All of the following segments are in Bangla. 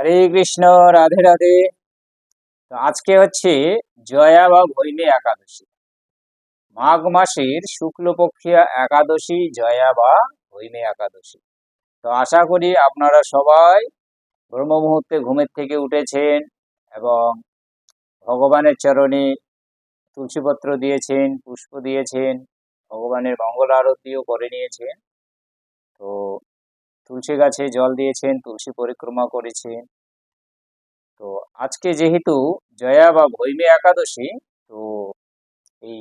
হরে কৃষ্ণ, রাধে রাধে। তো আজকে হচ্ছে জয়া বা ভৈমী একাদশী। মাঘ মাসের শুক্লপক্ষিয়া একাদশী, জয়া বা ভৈমী একাদশী। তো আশা করি আপনারা সবাই ব্রহ্ম মুহূর্তে ঘুমের থেকে উঠেছেন এবং ভগবানের চরণে তুলসীপত্র দিয়েছেন, পুষ্প দিয়েছেন, ভগবানের মঙ্গল আরতিও করে নিয়েছেন। তো তুলসী গাছে জল দিয়েছেন, তুলসী পরিক্রমা করেছেন। তো আজকে যেহেতু জয়া বা ভৈমী একাদশী, তো এই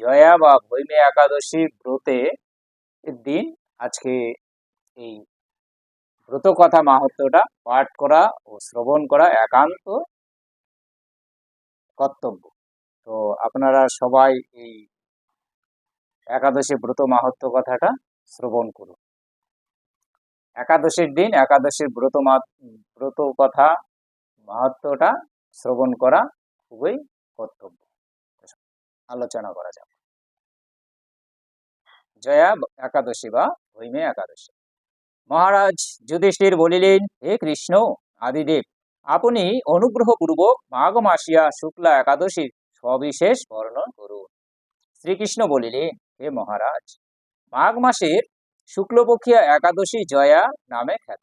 জয়া বা ভৈমী একাদশী ব্রতে দিন আজকে এই ব্রত কথা মাহাত্ম্যটা পাঠ করা ও শ্রবণ করা একান্ত কর্তব্য। তো আপনারা সবাই এই একাদশী ব্রত মাহাত্ম্য কথাটা শ্রবণ করুন। একাদশীর দিন, একাদশীর ব্রত ব্রত কথা মাহাত্ম্যটা শ্রবণ করা খুবই কর্তব্য। আলোচনা করা যাবে জয়া একাদশী বা ভৈমে একাদশী। মহারাজ যুধিষ্ঠির বলিলেন, হে কৃষ্ণ, আদিদেব, আপনি অনুগ্রহপূর্বক মাঘ মাসিয়া শুক্লা একাদশীর সবিশেষ বর্ণন করুন। শ্রীকৃষ্ণ বলিলেন, হে মহারাজ, মাঘ মাসের শুক্লপক্ষিয়া একাদশী জয়া নামে খ্যাত।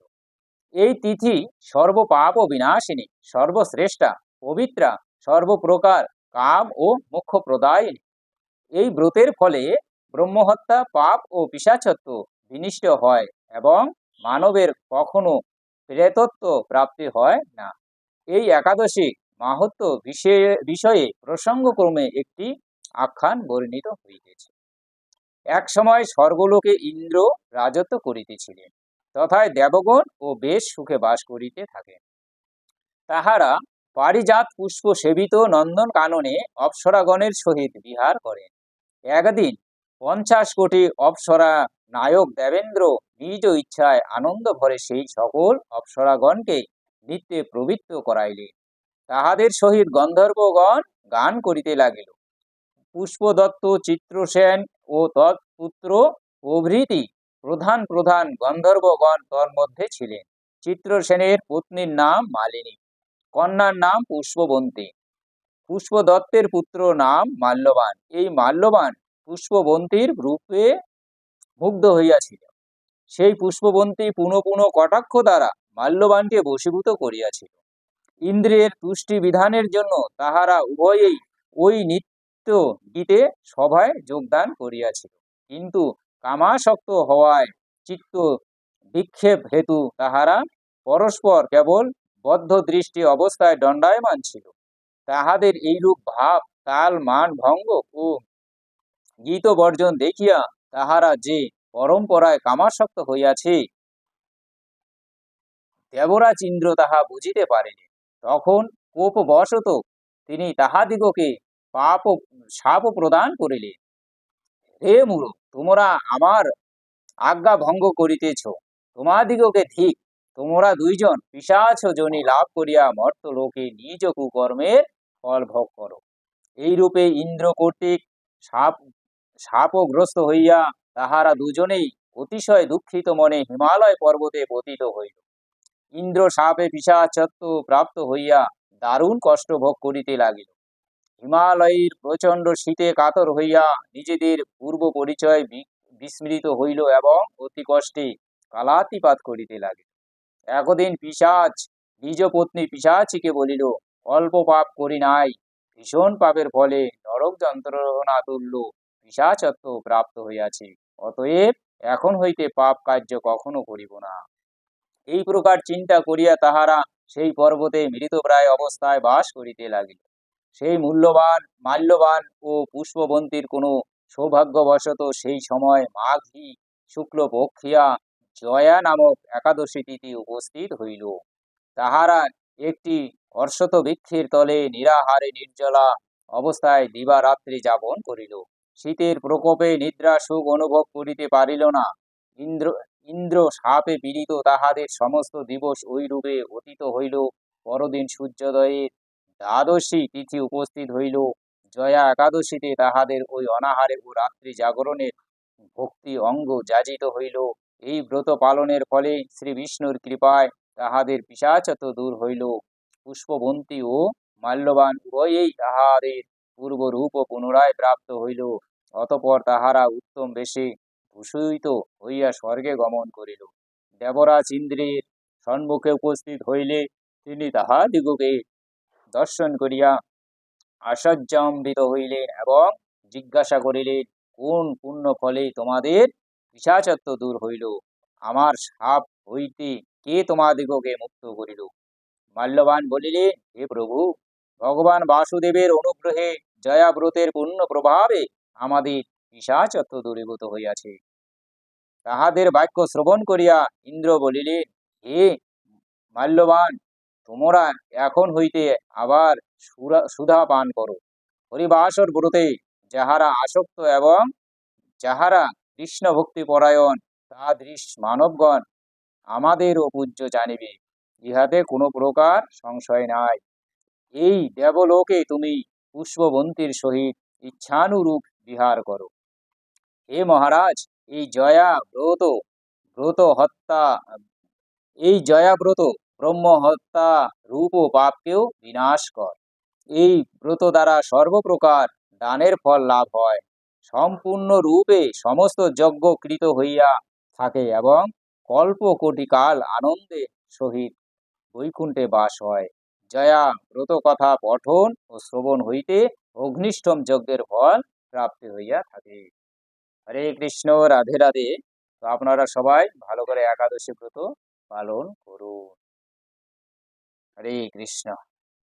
এই তিথি সর্বপাপ ও বিনাশিনী সর্বশ্রেষ্ঠা, পবিত্রা, সর্বপ্রকার, কাম ও মুখ্য প্রদায়িনী এই ব্রতের ফলে ব্রহ্মহত্যা, পাপ ও পিসাচত্ব বিনিষ্ট হয় এবং মানবের কখনো প্রেতত্ব প্রাপ্তি হয় না। এই একাদশী মাহাত্ম বিষয়ে বিষয়ে প্রসঙ্গক্রমে একটি আখ্যান বর্ণিত হইতেছে। এক সময় স্বর্গলোকে ইন্দ্র রাজত্ব করিতেছিলেন, তথায় দেবগণ ও বেশ সুখে বাস করিতে থাকেন। তাহারা পারিজাত পুষ্প সেবিত নন্দন কাননে অপ্সরাগণের সহিত বিহার করেন। একদিন পঞ্চাশ কোটি অপ্সরা নায়ক দেবেন্দ্র নিজ ইচ্ছায় আনন্দ ভরে সেই সকল অপ্সরাগণকে নৃত্যে প্রবৃত্ত করাইলেন। তাহাদের সহিত গন্ধর্বগণ গান করিতে লাগিল। পুষ্পদত্ত, চিত্রসেন ও তৎপুত্র প্রভৃতি প্রধান প্রধান গন্ধর্বগণ তর মধ্যে ছিলেন। চিত্রসেনের পত্নীর নাম মালিনী, কন্যার নাম পুষ্পবন্তী। পুষ্পদত্তের পুত্র নাম মাল্যবান। এই মাল্যবান পুষ্পবন্তীর রূপে মুগ্ধ হইয়াছিল সেই পুষ্পবন্তী পুনঃ পুনঃ কটাক্ষ দ্বারা মাল্যবানকে বশীভূত করিয়াছিল। ইন্দ্রের তুষ্টি বিধানের জন্য তাহারা উভয়েই ওই নিত্য গীতে সভায় যোগদান করিয়াছিল। কিন্তু কামাসক্ত হওয়ায় চিত্ত বিক্ষেপ হেতু তাহারা পরস্পর কেবল বদ্ধ দৃষ্টি অবস্থায় দণ্ডায়মান ছিল। তাহাদের এইরূপ ভাব, তাল, মান, ভঙ্গ ও গীত বর্জন দেখিয়া তাহারা যে পরম্পরায় কামাসক্ত হইয়াছে, দেবরাজ ইন্দ্র তাহা বুঝিতে পারেনি। তখন কোপবশত তিনি তাহাদিগকে পাপ শাপ প্রদান করিলেন হে মূঢ় তোমরা আমার আজ্ঞা ভঙ্গ করিতেছ। তোমাদিগকে ঠিক তোমরা দুইজন পিসাচ জনি লাভ করিয়া মর্ত লোকে নিজ কুকর্মের ফল ভোগ করো। এইরূপে ইন্দ্র কর্তৃক সাপ, সাপগ্রস্ত হইয়া তাহারা দুজনেই অতিশয় দুঃখিত মনে হিমালয় পর্বতে পতিত হইল। ইন্দ্র সাপে পিসাচত্ব প্রাপ্ত হইয়া দারুণ কষ্ট ভোগ করিতে লাগিল। হিমালয়ের প্রচণ্ড শীতে কাতর হইয়া নিজেদের পূর্ব পরিচয় বিস্মৃত হইল এবং অতি কষ্টে কালাতিপাত করিতে লাগিল। একদিন পিসাচ নিজ পত্নী পিসাচিকে বলিল, অল্প পাপ করি নাই। ভীষণ পাপের ফলে নরক যন্ত্রণা তুল্য পিসাচত্ব প্রাপ্ত হইয়াছে। অতএব এখন হইতে পাপ কার্য কখনো করিব না। এই প্রকার চিন্তা করিয়া তাহারা সেই পর্বতে মৃতপ্রায় অবস্থায় বাস করিতে লাগিল। সেই মূল্যবান, মাল্যবান ও পুষ্পবন্তীর কোনো সৌভাগ্যবশত সেই সময় মাঘী শুক্ল পক্ষিয়া জয়া নামক একাদশী তিথি উপস্থিত হইল। তাহারা একটি হর্ষত বৃক্ষের তলে নিরাহারে নির্জলা অবস্থায় দিবারাত্রি যাপন করিল। শীতের প্রকোপে নিদ্রা সুখ অনুভব করিতে পারিল না। ইন্দ্র ইন্দ্র সাপে পীড়িত তাহাদের সমস্ত দিবস ওই রূপে অতীত হইল। পরদিন সূর্যোদয়ের দ্বাদশী তিথি উপস্থিত হইল। জয়া একাদশীতে তাহাদের ওই অনাহারে ও রাত্রি জাগরণের ভক্তি অঙ্গ যাজিত হইল। এই ব্রত পালনের ফলে শ্রী বিষ্ণুর কৃপায় তাহাদের পিশাচত দূর হইল। পুষ্পবন্তী ও মাল্যবান উভয়েই তাহাদের পূর্ব রূপ পুনরায় প্রাপ্ত হইল। অতপর তাহারা উত্তম বেশে ভূষিত হইয়া স্বর্গে গমন করিল। দেবরাজ ইন্দ্রের সম্মুখে উপস্থিত হইলে তিনি তাহাদিগকে দর্শন করিয়া আশ্চর্যান্বিত হইলেন এবং জিজ্ঞাসা করিলেন, কোন পুণ্য ফলে তোমাদের পিশাচত্ব দূর হইল? আমার সাপ হইতে কে তোমাদিগকে মুক্ত করিল? মাল্যবান বলিলেন, হে প্রভু, ভগবান বাসুদেবের অনুগ্রহে জয়াব্রতের পূর্ণ প্রভাবে আমাদের পিশাচত্ব দূরীভূত হইয়াছে। তাহাদের বাক্য শ্রবণ করিয়া ইন্দ্র বলিলেন, হে মাল্যবান তোমরা এখন হইতে আবার সুধা পান করো। হরিবাসর ব্রতে যাহারা আসক্ত এবং যাহারা কৃষ্ণ ভক্তি পরায়ণ, তাদৃশ মানবগণ আমাদেরও পূজ্য জানিবে, ইহাতে কোনো প্রকার সংশয় নাই। এই দেবলোকে তুমি পুষ্পবন্তীর সহিত ইচ্ছানুরূপ বিহার করো। হে মহারাজ, এই জয়া ব্রত ব্রত হত্যা, এই জয়া ব্রহ্ম হত্যা রূপ ও পাপকেও বিনাশ কর। এই ব্রত দ্বারা সর্বপ্রকার দানের ফল লাভ হয়। সম্পূর্ণ রূপে সমস্ত যজ্ঞ কৃত হইয়া থাকে এবং কল্প কোটি কাল আনন্দে সহিত বৈকুণ্ঠে বাস হয়। জয়া ব্রত কথা পঠন ও শ্রবণ হইতে অগ্নিষ্ঠম যজ্ঞের ফল প্রাপ্তি হইয়া থাকে। হরে কৃষ্ণ, রাধে রাধে। তো আপনারা সবাই ভালো করে একাদশী ব্রত পালন করুন। হরে কৃষ্ণ।